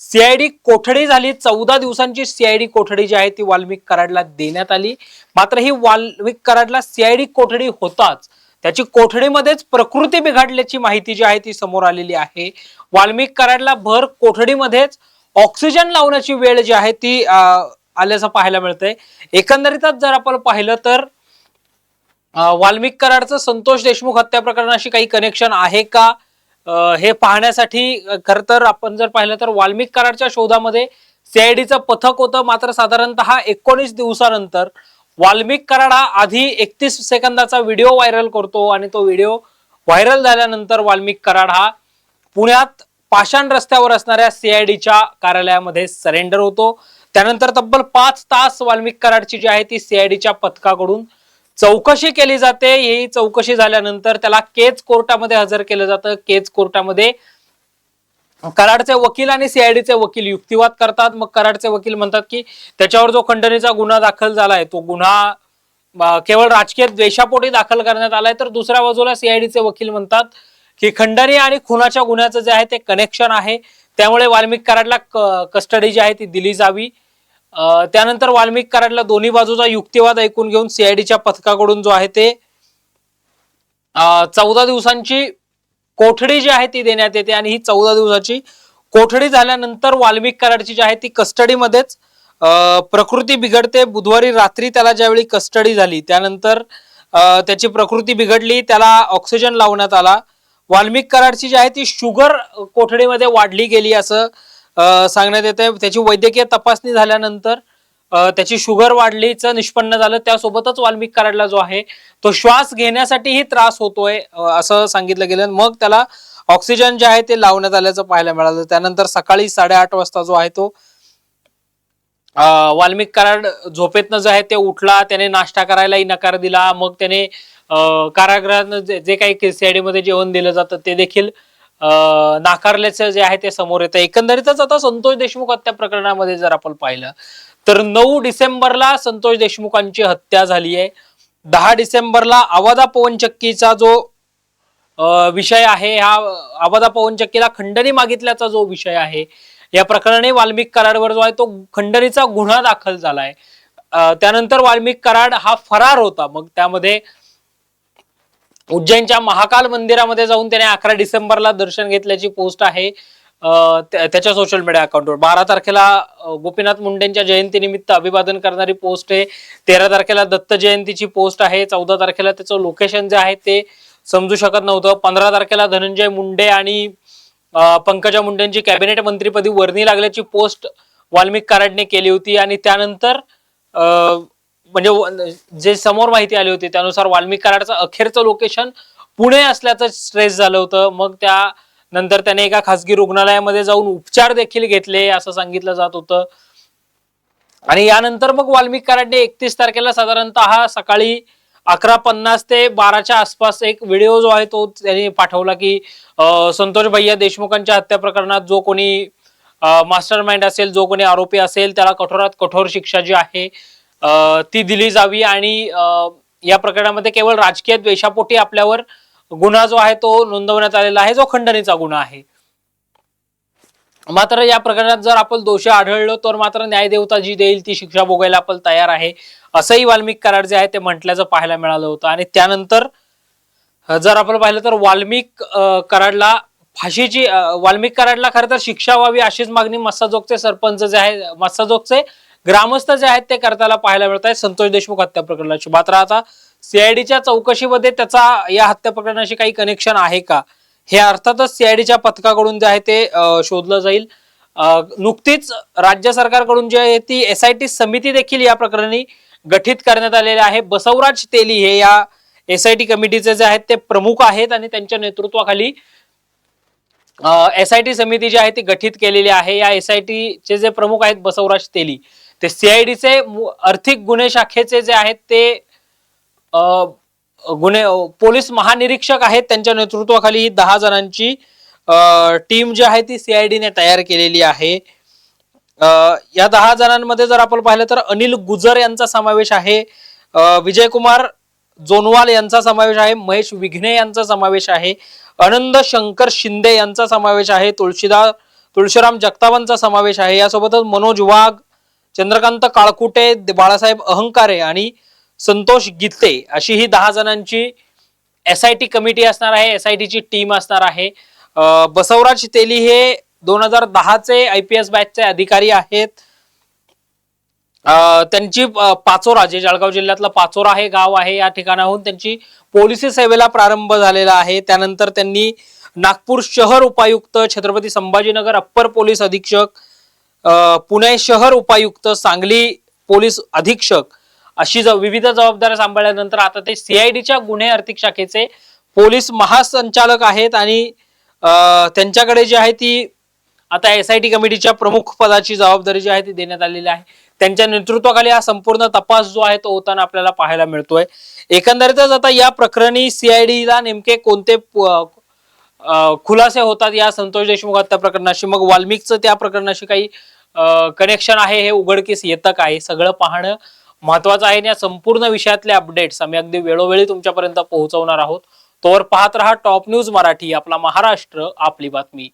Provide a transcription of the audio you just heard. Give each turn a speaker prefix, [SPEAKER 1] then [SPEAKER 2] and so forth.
[SPEAKER 1] CID कोठडी झाली. चौदा दिवसांची सीआयडी कोठडी जी आहे ती वाल्मिक कराडला देण्यात आली. मात्र ही वाल्मिक कराडला सीआयडी कोठडी होताच. त्याची कोठडीमध्येच प्रकृती बिघडल्याची माहिती जी आहे ती समोर आलेली आहे. वाल्मिक कराडला भर कोठडीमध्येच ऑक्सिजन लावण्याची वेळ जी आहे ती आल्याचं पाहायला मिळतंय. एकंदरीतच जर आपण पाहिलं तर वाल्मिक कराडचं संतोष देशमुख हत्या प्रकरणाशी काही कनेक्शन आहे का? हे पाहण्यासाठी खर तर आपण जर पाहिलं तर वाल्मिक कराडच्या शोधामध्ये सीआयडीचं पथक होतं मात्र साधारणतः एकोणीस दिवसानंतर. वाल्मिक कराड हा आधी एकतीस सेकंदाचा व्हिडिओ व्हायरल करतो आणि तो व्हिडिओ व्हायरल झाल्यानंतर वाल्मिक कराड हा पुण्यात पाषाण रस्त्यावर असणाऱ्या सीआयडीच्या कार्यालयामध्ये सरेंडर होतो. त्यानंतर तब्बल पाच तास वाल्मिक कराडची जी आहे ती सीआयडीच्या पथकाकडून चौकशी केली जाते. ही चौकशी झाल्यानंतर त्याला केज कोर्टामध्ये हजर केलं जातं. केज कोर्टामध्ये कराडचे वकील आणि सीआयडीचे वकील युक्तिवाद करतात. मग कराडचे वकील म्हणतात की त्याच्यावर जो खंडणीचा गुन्हा दाखल झालाय तो गुन्हा केवळ राजकीय द्वेषापोटी दाखल करण्यात आलाय तर दुसऱ्या बाजूला सीआयडीचे वकील म्हणतात की खंडणी आणि खुनाच्या गुन्ह्याचं जे आहे ते कनेक्शन आहे. त्यामुळे वाल्मिक कराडला क- कस्टडी जी आहे ती दिली जावी. त्यानंतर वाल्मिक कराडला दोन्ही बाजूचा युक्तिवाद ऐकून घेऊन सीआयडीच्या पथकाकडून जो आहे ते चौदा दिवसांची कोठडी जी आहे ती देण्यात येते आणि ही चौदा दिवसाची कोठडी झाल्यानंतर वाल्मिक कराडची जी आहे ती कस्टडीमध्येच प्रकृती बिघडते. बुधवारी रात्री त्याला ज्यावेळी कस्टडी झाली त्यानंतर त्याची प्रकृती बिघडली त्याला ऑक्सिजन लावण्यात आला. वाल्मिक कराडची जी आहे ती शुगर कोठडीमध्ये वाढली गेली असं सांगण्यात येते त्याची वैद्यकीय तपासणी झाल्यानंतर त्याची शुगर वाढलीचं निष्पन्न झालं त्यासोबतच वाल्मिक कराडला जो आहे तो श्वास घेण्यासाठीही त्रास होतोय असं सांगितलं गेलं. मग त्याला ऑक्सिजन जे आहे ते लावण्यात आल्याचं पाहायला मिळालं. त्यानंतर सकाळी साडेआठ वाजता जो आहे तो वाल्मिक कराड झोपेतनं जे आहे ते उठला त्याने नाश्ता करायलाही नकार दिला. मग त्याने कारागृहानं जे जे काही सीआयडी मध्ये जेवण दिलं जातं ते देखील नाकारल्याचं जे आहे ते समोर येतं. एकंदरीतच आता संतोष देशमुख हत्या प्रकरणामध्ये जर आपण पाहिलं तर नऊ डिसेंबरला संतोष देशमुखांची हत्या झाली आहे दहा डिसेंबरला आवादा पवनचक्कीचा जो विषय आहे हा आवादा पवनचक्कीला खंडणी मागितल्याचा जो विषय आहे या प्रकरणी वाल्मिक कराडवर जो आहे तो खंडणीचा गुन्हा दाखल झालाय. आहे त्यानंतर वाल्मिक कराड हा फरार होता. मग त्यामध्ये उज्जैनच्या महाकाल मंदिरामध्ये जाऊन त्याने अकरा डिसेंबरला दर्शन घेतल्याची पोस्ट आहे त्या- त्याच्या सोशल मीडिया अकाउंटवर बारा तारखेला गोपीनाथ मुंडेंच्या जयंतीनिमित्त अभिवादन करणारी पोस्ट आहे. तेरा तारखेला दत्त जयंतीची पोस्ट आहे. चौदा तारखेला त्याचं लोकेशन जे आहे ते समजू शकत नव्हतं. पंधरा तारखेला धनंजय मुंडे आणि पंकजा मुंडेंची कॅबिनेट मंत्रीपदी वर्णी लागल्याची पोस्ट वाल्मिक कराडने केली होती. आणि त्यानंतर म्हणजे जे समोर माहिती आली होती त्यानुसार वाल्मिक कराडचं अखेरचं लोकेशन पुणे असल्याचं स्ट्रेस झालं होतं. मग त्या नंतर त्याने एका खासगी रुग्णालयामध्ये जाऊन उपचार देखील घेतले असं सांगितलं जात होतं. आणि यानंतर मग वाल्मिक कराडने एकतीस तारखेला साधारणतः सकाळी अकरा पन्नास ते बाराच्या आसपास एक व्हिडिओ जो आहे तो त्यांनी पाठवला की संतोष भैया देशमुखांच्या हत्या प्रकरणात जो कोणी मास्टर माइंड असेल जो कोणी आरोपी असेल त्याला कठोरात कठोर शिक्षा जी आहे ती दिली जावी आणि या प्रकरणामध्ये केवळ राजकीय द्वेषापोटी आपल्यावर गुन्हा जो आहे तो नोंदवण्यात आलेला आहे जो खंडणीचा गुन्हा आहे. मात्र या प्रकरणात जर आपण दोषी आढळलो तर मात्र न्यायदेवता जी देईल ती शिक्षा भोगायला आपण तयार आहे असंही वाल्मिक कराड जे आहे ते म्हटल्याचं पाहायला मिळालं होतं. आणि त्यानंतर जर आपण पाहिलं तर वाल्मिक कराडला फाशीची वाल्मिक कराडला खरं तर शिक्षा व्हावी अशीच मागणी मस्साजोगचे सरपंच जे आहे मस्साजोगचे ग्रामस्थ जे आहेत ते करताना पाहायला मिळत आहे संतोष देशमुख हत्या प्रकरणाची. मात्र आता सीआयडीच्या चौकशीमध्ये त्याचा या हत्या प्रकरणाशी काही कनेक्शन आहे का? हे अर्थातच सीआयडीच्या पथकाकडून जे आहे ते शोधलं जाईल. नुकतीच राज्य सरकारकडून जी आहे ती एस आय टी समिती देखील या प्रकरणी गठीत करण्यात आलेली आहे. बसवराज तेली हे या एस आय टी कमिटीचे जे आहेत ते प्रमुख आहेत आणि त्यांच्या नेतृत्वाखाली एस आय टी समिती जी आहे ती गठीत केलेली आहे. या एस आय टीचे जे प्रमुख आहेत बसवराज तेली. ते सीआयडीचे आर्थिक गुन्हे शाखेचे जे आहेत ते गुन्हे पोलीस महानिरीक्षक आहेत त्यांच्या नेतृत्वाखाली ही दहा जणांची टीम जी आहे ती सीआयडीने तयार केलेली आहे. या दहा जणांमध्ये जर आपण पाहिलं तर अनिल गुजर यांचा समावेश आहे विजय विजयकुमार जोनवाल यांचा समावेश आहे महेश विघ्ने यांचा समावेश आहे आनंद शंकर शिंदे यांचा समावेश आहे तुळशीदा तुळशीराम जगतावांचा समावेश आहे यासोबतच मनोज वाघ चंद्रकांत काळकुटे बाळासाहेब अहंकारे आणि संतोष गीते अशी ही दहा जणांची एस आय टी कमिटी असणार आहे एस आय टीची टीम असणार आहे. बसवराज तेली हे दोन हजार दहाचे आय पी एस बॅचचे अधिकारी आहेत. त्यांची पाचोरा जे जळगाव जिल्ह्यातलं पाचोरा हे गाव आहे या ठिकाणाहून त्यांची पोलिसी सेवेला प्रारंभ झालेला आहे. त्यानंतर त्यांनी नागपूर शहर उपायुक्त छत्रपती संभाजीनगर अप्पर पोलीस अधीक्षक पुणे शहर उपायुक्त सांगली पोलीस अधीक्षक अशी ज- विविध जबाबदाऱ्या सांभाळल्यानंतर आता ते सीआयडीच्या गुन्हे आर्थिक शाखेचे पोलीस महासंचालक आहेत आणि त्यांच्याकडे जी आहे ती आता एस आय टी कमिटीच्या प्रमुख पदाची जबाबदारी जी आहे ती देण्यात आलेली आहे. त्यांच्या नेतृत्वाखाली हा संपूर्ण तपास जो आहे तो होताना आपल्याला पाहायला मिळतोय. एकंदरीतच आता या प्रकरणी सीआयडीला नेमके कोणते प- खुलासे होतात या संतोष देशमुख हत्या प्रकरणाशी. मग वाल्मिकचं त्या प्रकरणाशी काही कनेक्शन आहे हे उघडकीस येतं काय सगळं पाहणं महत्वाचं आहे. आणि या संपूर्ण विषयातले अपडेट्स आम्ही अगदी वेळोवेळी तुमच्यापर्यंत पोहोचवणार आहोत. तोवर पाहत रहा टॉप न्यूज मराठी आपला महाराष्ट्र आपली बातमी.